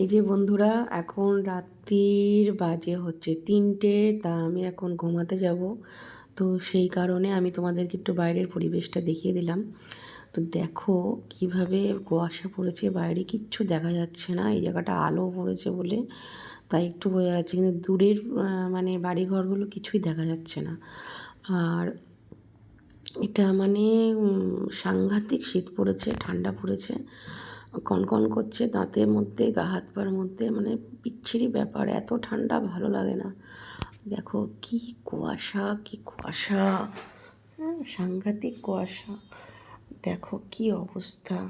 এই যে বন্ধুরা, এখন রাত্রির বাজে হচ্ছে তিনটে, তা আমি এখন ঘুমাতে যাব। তো সেই কারণে আমি তোমাদেরকে একটু বাইরের পরিবেশটা দেখিয়ে দিলাম। তো দেখো কীভাবে কুয়াশা পড়েছে, বাইরে কিচ্ছু দেখা যাচ্ছে না। এই জায়গাটা আলো পড়েছে বলে তাই একটু বোঝা যাচ্ছে, কিন্তু দূরের মানে বাড়িঘরগুলো কিছুই দেখা যাচ্ছে না। আর এটা মানে সাংঘাতিক শীত পড়েছে, ঠান্ডা পড়েছে। কনকন করছে দাঁতের মধ্যে, গা হাত পায়ের মধ্যে মানে বিচ্ছিরি ব্যাপার, এত ঠান্ডা ভালো লাগে না। দেখো কি কুয়াশা কি কুয়াশা হ্যাঁ সাংঘাতিক কুয়াশা। দেখো কি অবস্থা।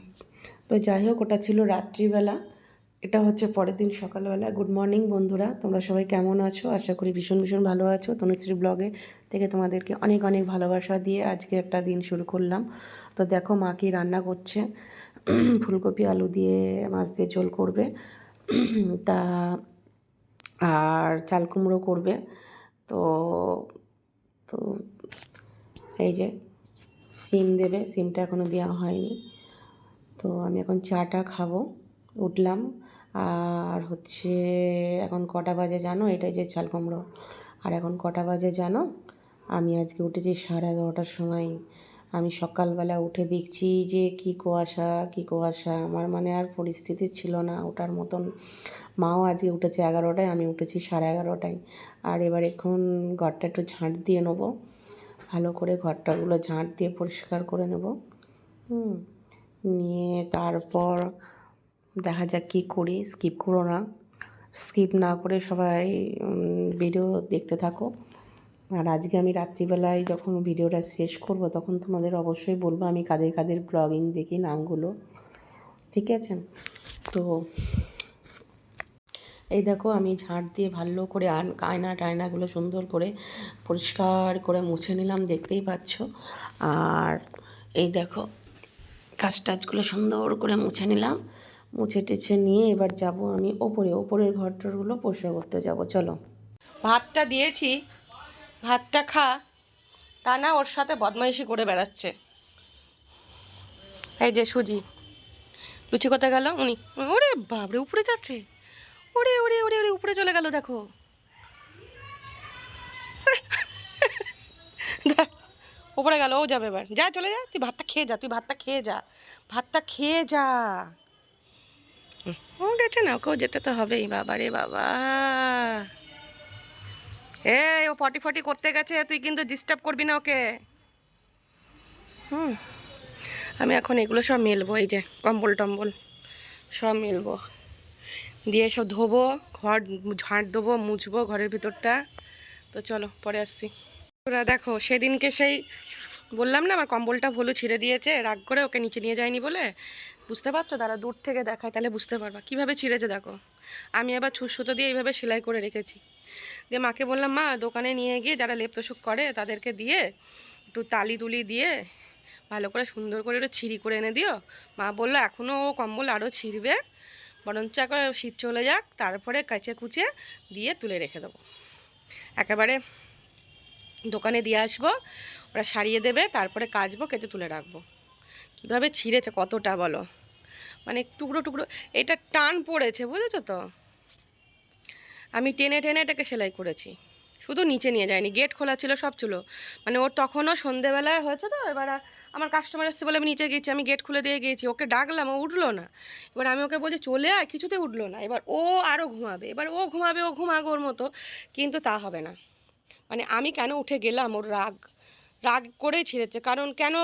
তো যাই হোক, ওটা ছিল রাত্রিবেলা। এটা হচ্ছে পরের দিন সকালবেলা। গুড মর্নিং বন্ধুরা। তোমরা সবাই কেমন আছো? আশা করি ভীষণ ভীষণ ভালো আছো। তনুশ্রী ব্লগে থেকে তোমাদেরকে অনেক অনেক ভালোবাসা দিয়ে আজকে একটা দিন শুরু করলাম। তো দেখো মা কি রান্না করছে। ফুলকপি, আলু দিয়ে মাছ দিয়ে ঝোল করবে। তা, আর চাল কুমড়ো করবে। তো তো এই যে সিম দেবে, সিমটা এখনও দেওয়া হয়নি। তো আমি এখন চাটা খাব, উঠলাম। আর হচ্ছে এখন কটা বাজে জানো? এটাই যে চাল কুমড়ো। আর এখন কটা বাজে জানো? আমি আজকে উঠেছি সাড়ে এগারোটার সময়। আমি সকালবেলা উঠে দেখছি যে কি কুয়াশা কি কুয়াশা। আমার মানে আর পরিস্থিতি ছিল না, ওটার মতন। মাও আজকে উঠেছে এগারোটায়, আমি উঠেছি সাড়ে এগারোটায়। আর এবার এখন ঘরটা একটু ঝাঁট দিয়ে নেব। ভালো করে ঘরটাগুলো ঝাঁট দিয়ে পরিষ্কার করে নেব। হুম, নিয়ে তারপর দেখা যাক কী করি, স্কিপ করো না। স্কিপ না করে সবাই ভিডিও দেখতে থাকো। আর আজকে আমি রাত্রিবেলায় যখন ভিডিওটা শেষ করব, তখন তোমাদের অবশ্যই বলব আমি কাদের কাদের ব্লগিং দেখি, নামগুলো। ঠিক আছে? তো এই দেখো, আমি ঝাঁট দিয়ে ভালো করে আন- আয়না টায়নাগুলো সুন্দর করে পরিষ্কার করে মুছে নিলাম, দেখতেই পাচ্ছ। আর এই দেখো, কাজ টাজগুলো সুন্দর করে মুছে নিলাম। মুছে টেছে নিয়ে এবার যাব আমি ওপরে, ওপরের ঘরটরগুলো পরিষ্কার করতে যাব, চলো। ভাতটা দিয়েছি ভাতটা খা, তা না ওর সাথে বদমাইশি করে বেড়াচ্ছে। এই যে সুজি, লুচি কোথায় গেল? উনি, ওরে বাবরে উপরে যাচ্ছে। ওরে ওরে ওরে ওরে, উপরে চলে গেল, দেখো। উপরে গেল, ও যাবে এবার। যা, চলে যা, তুই ভাতটা খেয়ে যা, তুই ভাতটা খেয়ে যা, ভাতটা খেয়ে যা। ও গেছে না, ওকেও যেতে তো হবেই বাবা রে বাবা। এই, ও ফটি ফটি করতে গেছে, তুই কিন্তু ডিস্টার্ব করবি না ওকে। হুম, আমি এখন এগুলো সব মেলবো, এই যে কম্বল টম্বল সব মেলবো। দিয়ে সব ধোবো, ঘর ঝাঁট দেবো, মুছবো ঘরের ভিতরটা। তো চলো, পরে আসছি। ওরা দেখো, সেদিনকে সেই বললাম না, আমার কম্বলটা ভুলু ছিঁড়ে দিয়েছে, রাগ করে ওকে নিচে নিয়ে যায়নি বলে। বুঝতে পারছ? তারা দূর থেকে দেখায়, তাহলে বুঝতে পারবা। কীভাবে ছিঁড়েছে দেখো? আমি আবার ছুঁচো দিয়ে এইভাবে সেলাই করে রেখেছি। দিয়ে মাকে বললাম, মা, দোকানে নিয়ে গিয়ে যারা লেপতোষক করে, তাদেরকে দিয়ে একটু তালি তুলি দিয়ে ভালো করে সুন্দর করে একটু ছিঁড়ি করে এনে দিও। মা বলল এখনও ও কম্বল আরও ছিঁড়বে। বরঞ্চ একবার শীত চলে যাক, তারপরে কাচে কুচে দিয়ে তুলে রেখে দেবো। একেবারে দোকানে দিয়ে আসব, ওরা সারিয়ে দেবে, তারপরে কাচবো, কেটে তুলে রাখব। কীভাবে ছিঁড়েছে কতটা বলো? মানে টুকরো টুকরো, এটা টান পড়েছে, বুঝেছ তো? আমি টেনে টেনে এটাকে সেলাই করেছি। শুধু নিচে নিয়ে যায়নি, গেট খোলা ছিল, সব ছিল। মানে ওর তখনও সন্ধেবেলায় হয়েছে তো, এবার আমার কাস্টমার এসছে বলে আমি নিচে গেছি, আমি গেট খুলে দিয়ে গিয়েছি ওকে ডাকলাম, ও উঠল না। এবার আমি ওকে বলছি, চলে আয়, কিছুতে উঠল না। এবার ও আরও ঘুমাবে, এবার ও ঘুমাবে ও ঘুমাবে ওর মতো, কিন্তু তা হবে না। মানে আমি কেন উঠে গেলাম ওর রাগ? রাগ করেই ছিঁড়েছে। কারণ কেন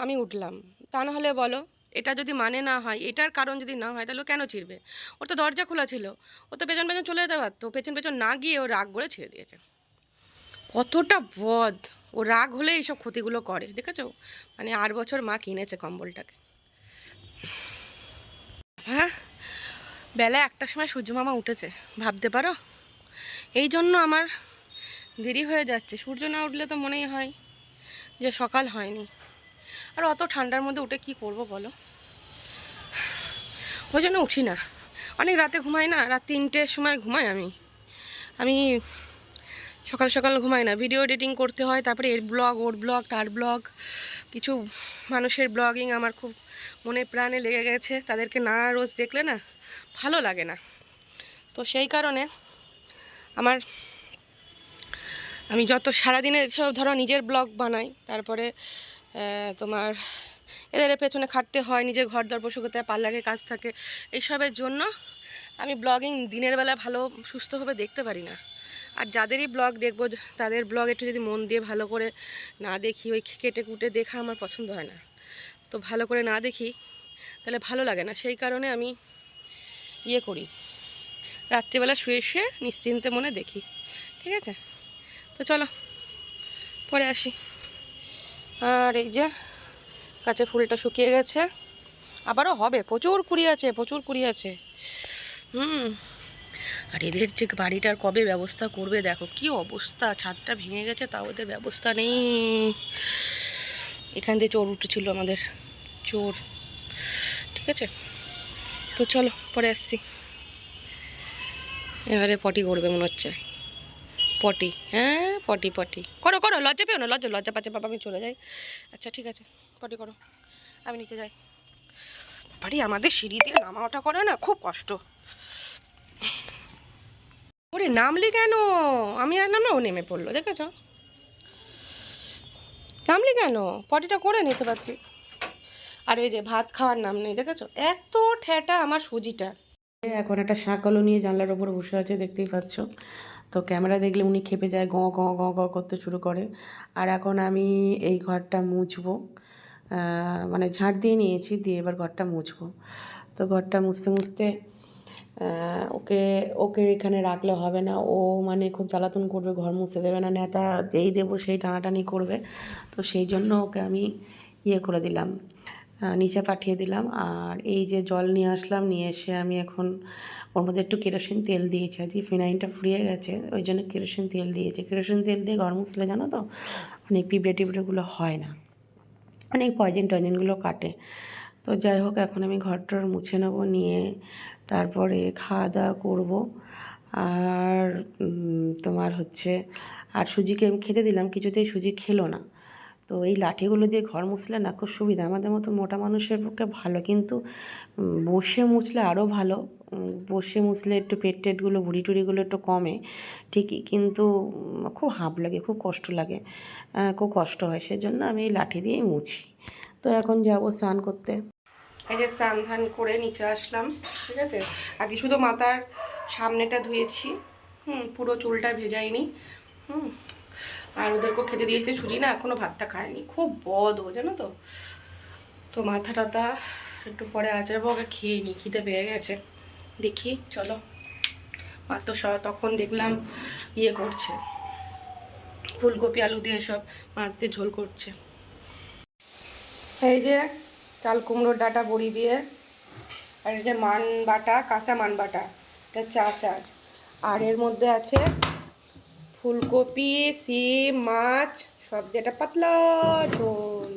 আমি উঠলাম? তা না হলে বলো, এটা যদি মানে না হয়, এটার কারণ যদি না হয়, তাহলে কেন ছিঁড়বে? ওর তো দরজা খোলা ছিল। ও তো পেছন পেছন চলে যেতে পারতো। পেছন পেছন না গিয়ে ও রাগ করে ছেড়ে দিয়েছে। কতটা বদ! ও রাগ হলে এইসব ক্ষতিগুলো করে, দেখেছ? মানে আট বছর মা কিনেছে কম্বলটাকে। হ্যাঁ? বেলা একটার সময় সূর্য মামা উঠেছে। ভাবতে পারো? এই জন্য আমার দেরি হয়ে যাচ্ছে। সূর্য না উঠলে তো মনেই হয় যে সকাল হয়নি। আর অত ঠান্ডার মধ্যে উঠে কি করব বলো? ওই জন্য উঠি না। অনেক রাতে ঘুমাই না, রাত তিনটের সময় ঘুমাই আমি। আমি সকাল সকাল ঘুমাই না। ভিডিও এডিটিং করতে হয়, তারপরে এর ব্লগ, ওর ব্লগ, তার ব্লগ, কিছু মানুষের ব্লগিং আমার খুব মনে প্রাণে লেগে গেছে। তাদেরকে না রোজ দেখলে না ভালো লাগে না। তো সেই কারণে আমার আমি যত সারাদিনে সব ধরো নিজের ব্লগ বানাই, তারপরে তোমার এদের পেছনে খাটতে হয়, নিজের ঘর দর বসে করতে হয়, পার্লারের কাজ থাকে, এইসবের জন্য আমি ব্লগিং দিনের বেলা ভালো সুস্থভাবে দেখতে পারি না। আর যাদেরই ব্লগ দেখব, তাদের ব্লগ একটু যদি মন দিয়ে ভালো করে না দেখি, ওই কেটে কুটে দেখা আমার পছন্দ হয় না। তো ভালো করে না দেখি, তাহলে ভালো লাগে না। সেই কারণে আমি ইয়ে করি, রাত্রিবেলা শুয়ে শুয়ে নিশ্চিন্তে মনে দেখি, ঠিক আছে? তো চলো, পরে আসি। আর এই যে গাছের ফুলটা শুকিয়ে গেছে। আবারও হবে, প্রচুর কুড়ি আছে, প্রচুর কুড়ি আছে। হুম, আর এদের যে বাড়িটার কবে ব্যবস্থা করবে দেখো, কি অবস্থা, ছাদটা ভেঙে গেছে, তাও ওদের ব্যবস্থা নেই। এখান দিয়ে চোর উঠেছিল আমাদের, চোর। ঠিক আছে? তো চলো, পরে আসছি। এবারে পটি করবে মনে হচ্ছে। পটি হ্যাঁ পটি পটি। করো করো, লজ্জা পেও না, লজ্জা লজ্জা পাচ্ছে, বাবা, আমি চলে যাই। আচ্ছা ঠিক আছে, পটি করো, আমি নিচে যাই। বাড়ি আমাদের সিঁড়ি দিয়ে নামা ওঠা করে না, খুব কষ্ট। ওরে, নামলি কেন? আমি আর নামে ও নেমে পড়ল, দেখেছ? নামলি কেন? পটিটা করে নিতে পারতি। আর এই যে, ভাত খাওয়ার নাম নেই, দেখেছ? এত ঠেটা আমার সুজিটা এখন একটা শাকলো নিয়ে জানলার ওপর বসে আছে, দেখতেই পাচ্ছ। তো ক্যামেরা দেখলে উনি খেপে যায়, গ গ গ গ করতে শুরু করে। আর এখন আমি এই ঘরটা মুছবো। মানে ঝাঁট দিয়ে নিয়েছি, দিয়ে এবার ঘরটা মুছবো। তো ঘরটা মুছতে মুছতে ওকে ওকে এখানে রাখলে হবে না। ও মানে খুব জ্বালাতন করবে, ঘর মুছতে দেবে না। নেতা যেই দেবো সেই টানাটানি করবে। তো সেই জন্য ওকে আমি ইয়ে করে দিলাম। নিচে পাঠিয়ে দিলাম। আর এই যে জল নিয়ে আসলাম, নিয়ে এসে আমি এখন ওর মধ্যে একটু কেরোসিন তেল দিয়েছি। আজকে ফিনাইনটা ফুরিয়ে গেছে, ওই জন্য কেরোসিন তেল দিয়েছি। কেরোসিন তেল দিয়ে গরম মুছলে জানো তো? অনেক পিঁপড়ে টিপড়েগুলো হয় না। অনেক পয়জেন টয়জেনগুলো কাটে। তো যাই হোক, এখন আমি ঘরটর মুছে নেব, নিয়ে তারপরে খাওয়া দাওয়া করব। আর তোমার হচ্ছে, আর সুজিকে আমি খেতে দিলাম, কিছুতেই সুজি খেলো না। তো এই লাঠিগুলো দিয়ে ঘর মুছলে না খুব সুবিধা। আমাদের মতো মোটা মানুষের পক্ষে ভালো, কিন্তু বসে মুছলে আরও ভালো। বসে মুছলে একটু পেট টেটগুলো, ভুড়ি টুড়িগুলো একটু কমে, ঠিকই, কিন্তু খুব হাঁপ লাগে, খুব কষ্ট লাগে। খুব কষ্ট হয়, সেজন্য আমি এই লাঠি দিয়েই মুছি। তো এখন যাব স্নান করতে। এই যে স্নান ধান করে নিচে আসলাম, ঠিক আছে? আজকে শুধু মাথার সামনেটা ধুয়েছি, হুম, পুরো চুলটা ভেজাইনি, হুম। আর ওদেরকেও খেতে দিয়েছে ছুরি না, এখনও ভাতটা খায়নি। খুব বদ ও, জানো তো? তো মাথা টাথা একটু পরে আচারবো ওকে খেয়ে নি, খিদে পেয়ে গেছে। দেখি, চলো। তো স- তখন দেখলাম ইয়ে করছে। ফুলকপি, আলু দিয়ে সব মাছ দিয়ে ঝোল করছে। এই যে চাল কুমড়োর ডাটা বড়ি দিয়ে, আর এই যে মান বাটা, কাঁচা মান বাটা, এটা চা চার আর এর মধ্যে আছে ফুলকপি, সিম, মাছ, সব যেটা পাতলা ঝোল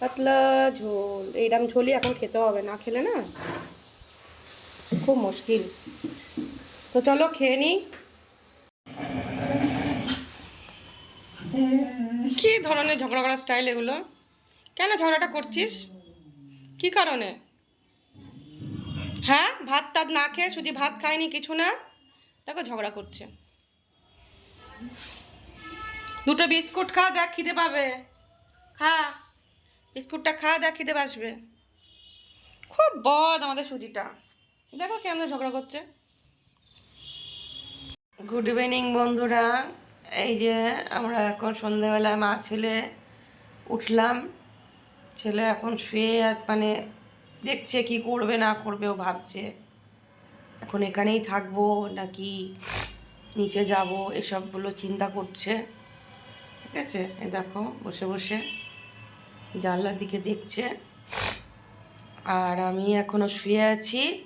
পাতলা ঝোল। এইরকম ঝোলই এখন খেতে হবে, না খেলে না খুব মুশকিল। তো চলো খেয়ে নিই। কি ধরনের ঝগড়া করার স্টাইল এগুলো? কেন ঝগড়াটা করছিস? কি কারণে? হ্যাঁ? ভাত টাত না খেয়ে শুধু ভাত খায়নি কিছু না? দেখো ঝগড়া করছে। দুটো বিস্কুট খা, দেখ খিদে পাবে। খা। বিস্কুটটা খা, দেখ খিদে বাসবে খুব বদ আমাদের সুজিটা। দেখো কেমন ঝগড়া করছে। গুড ইভিনিং বন্ধুরা। এই যে আমরা এখন সন্ধ্যাবেলায় মা ছেলে উঠলাম। ছেলে এখন শুয়ে মানে দেখছে কি করবে, না করবে, ও ভাবছে। এখন এখানেই থাকব নাকি নিচে যাব, এসবগুলো চিন্তা করছে। ঠিক আছে? এই দেখো, বসে বসে জানলার দিকে দেখছে। আর আমি এখনও শুয়ে আছি।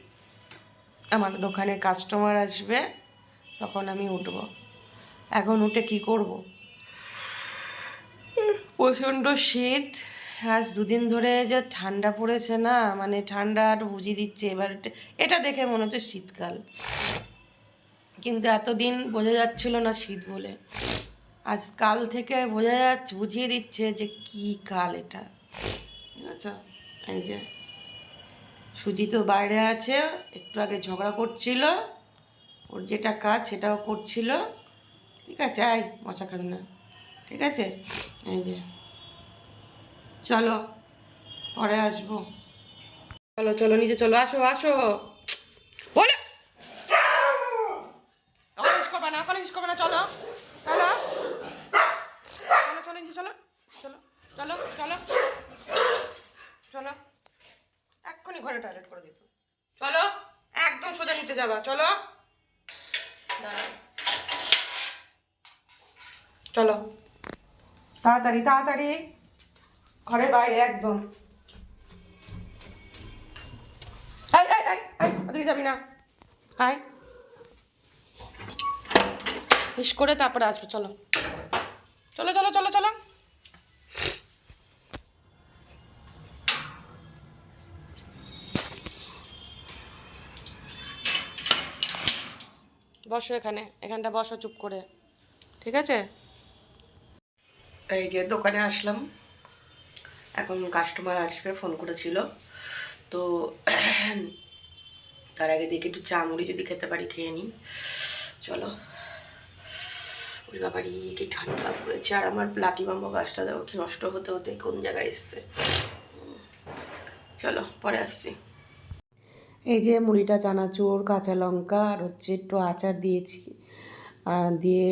আমার দোকানে কাস্টমার আসবে, তখন আমি উঠব। এখন উঠে কি করব? প্রচণ্ড শীত। আজ দুদিন ধরে যে ঠান্ডা পড়েছে না মানে ঠান্ডা আর বুঝিয়ে দিচ্ছে। এবার এটা দেখে মনে হচ্ছে শীতকাল। কিন্তু এতদিন বোঝা যাচ্ছিল না শীত বলে। আজ কাল থেকে বোঝা যাচ্ছে বুঝিয়ে দিচ্ছে যে কী কাল এটা। আচ্ছা এই যে সুজি তো বাইরে আছে, একটু আগে ঝগড়া করছিল। ওর যেটা কাজ সেটাও করছিল। ঠিক আছে আয় মশা খাবি না। ঠিক আছে? এই যে। চলো, পরে আসব। চলো চলো, নিচে চলো, আসো আসো। বলে করবে না ওখানে হিস না, চলো। চলো। চলো চলো চলো। চলো চলো চলো। চলো। এক্ষুনি ঘরে টয়লেট করে দিত চলো, একদম সোজা নিচে যাবা, চলো। চলো। তাড়াতাড়ি তাড়াতাড়ি। ঘরের বাইরে, একদম। আয় আয় আয় ওদিকে যাবি না। আয়। হিস করে তারপরে আসব, চলো। চলো চলো চলো চলো। বসো এখানে, এখানটা বসো চুপ করে। ঠিক আছে? এই যে দোকানে আসলাম। এখন কাস্টমার আসবে ফোন করেছিল। তো তার আগে দেখি একটু চা মুড়ি যদি খেতে পারি, খেয়ে নিই। চলো। ওই বাবারই কি ঠান্ডা পড়েছে। আর আমার লাকি বাম্বো গাছটা দেখো কি নষ্ট হতে হতে কোন জায়গায় এসছে। চলো, পরে আসছি। এই যে মুড়িটা, চানাচুর, কাঁচা লঙ্কা, আর হচ্ছে একটু আচার দিয়েছি। দিয়ে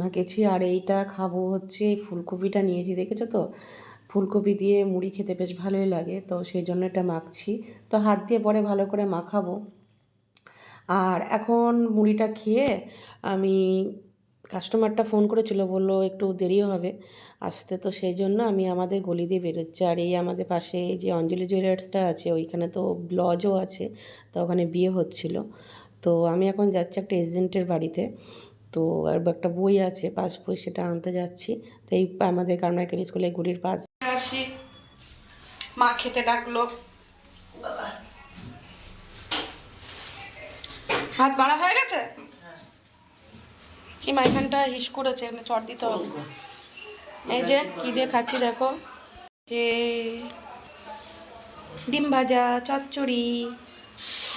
মাখেছি, আর এইটা খাব হচ্ছে ফুলকপিটা নিয়েছি, দেখেছ তো? ফুলকপি দিয়ে মুড়ি খেতে বেশ ভালোই লাগে, তো সেই জন্য এটা মাখছি। তো হাত দিয়ে পরে ভালো করে মাখাবো। আর এখন মুড়িটা খেয়ে আমি কাস্টমারটা ফোন করেছিল, বলল একটু দেরিও হবে। আসতে তো সেই জন্য আমি আমাদের গলি দিয়ে বেরোচ্ছি। আর এই আমাদের পাশে এই যে অঞ্জলি জুয়েলার্সটা আছে, ওইখানে তো লজও আছে, তো ওখানে বিয়ে হচ্ছিল। তো আমি এখন যাচ্ছি একটা এজেন্টের বাড়িতে। তো আর একটা বই আছে, পাস বই সেটা আনতে যাচ্ছি। তো এই আমাদের কারণাকের স্কুলে গুলির পাস আসি। মা খেতে ডাকলো। হাত বাড়া হয়ে গেছে? এই মাইখানটা হিস করেছে এখানে চট দিতে হবে। এই যে কি দিয়ে খাচ্ছি দেখো, যে ডিম ভাজা, চচ্চড়ি,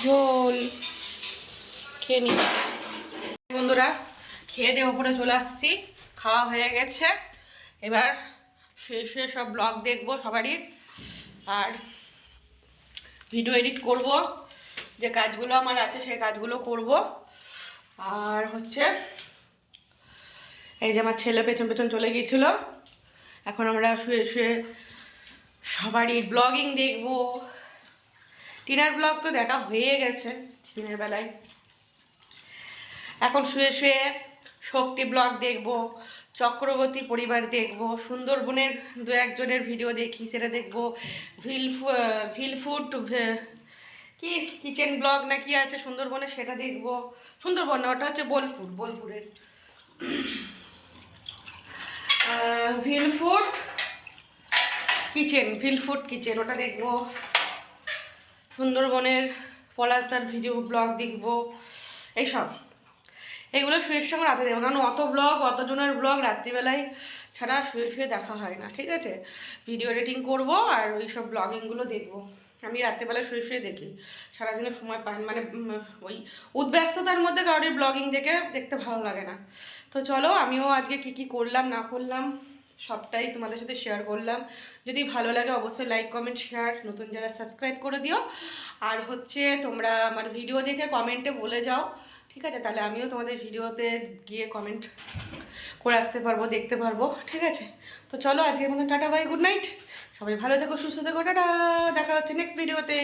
ঝোল, খেয়ে নি বন্ধুরা, খেয়ে দিয়ে ওপরে চলে আসছি, খাওয়া হয়ে গেছে। এবার শুয়ে শুয়ে সব ব্লগ দেখব সবারই। আর ভিডিও এডিট করব, যে কাজগুলো আমার আছে সেই কাজগুলো করব। আর হচ্ছে এই যে আমার ছেলে পেছন পেছন চলে গিয়েছিল। এখন আমরা শুয়ে শুয়ে সবারই ব্লগিং দেখব। টিনার ব্লগ তো দেখা হয়ে গেছে দিনের বেলায়। এখন শুয়ে শুয়ে শক্তি ব্লগ দেখব, চক্রবর্তী পরিবার দেখব, সুন্দরবনের দু একজনের ভিডিও দেখি, সেটা দেখব। ভিল ভিল ফুড কি কিচেন ব্লগ না কি আছে সুন্দরবনে সেটা দেখব। সুন্দরবন না, ওটা হচ্ছে বোলপুর, বোলপুরের। ভিল ফুড কিচেন ভিল ফুড কিচেন, ওটা দেখব। সুন্দরবনের পলাশদার ভিডিও, ব্লগ দেখব, এইসব। এগুলো শুয়ে সঙ্গে রাতে দেবো কারণ অত ব্লগ, অতজনের ব্লগ রাত্রিবেলায় ছাড়া শুয়ে শুয়ে দেখা হয় না, ঠিক আছে? ভিডিও এডিটিং করব আর ওই সব ব্লগিংগুলো দেখব। আমি রাত্রিবেলায় শুয়ে শুয়ে দেখি, সারাদিনে সময় পাই মানে ওই উদ্ব্যস্ততার মধ্যে কারোর ব্লগিং দেখে, দেখতে ভালো লাগে না। তো চলো, আমিও আজকে কি কি করলাম, না করলাম। সবটাই তোমাদের সাথে শেয়ার করলাম। যদি ভালো লাগে অবশ্যই লাইক কমেন্ট শেয়ার নতুন যারা সাবস্ক্রাইব করে দিও। আর হচ্ছে তোমরা আমার ভিডিও দেখে কমেন্টে বলে যাও, ঠিক আছে? তাহলে আমিও তোমাদের ভিডিওতে গিয়ে কমেন্ট করে আসতে পারব, দেখতে পারব, ঠিক আছে? তো চলো, আজকের মতন টাটা বাই গুড নাইট সবাই ভালো থেকো, সুস্থ থেকো, টাটা। দেখা হচ্ছে নেক্সট ভিডিওতে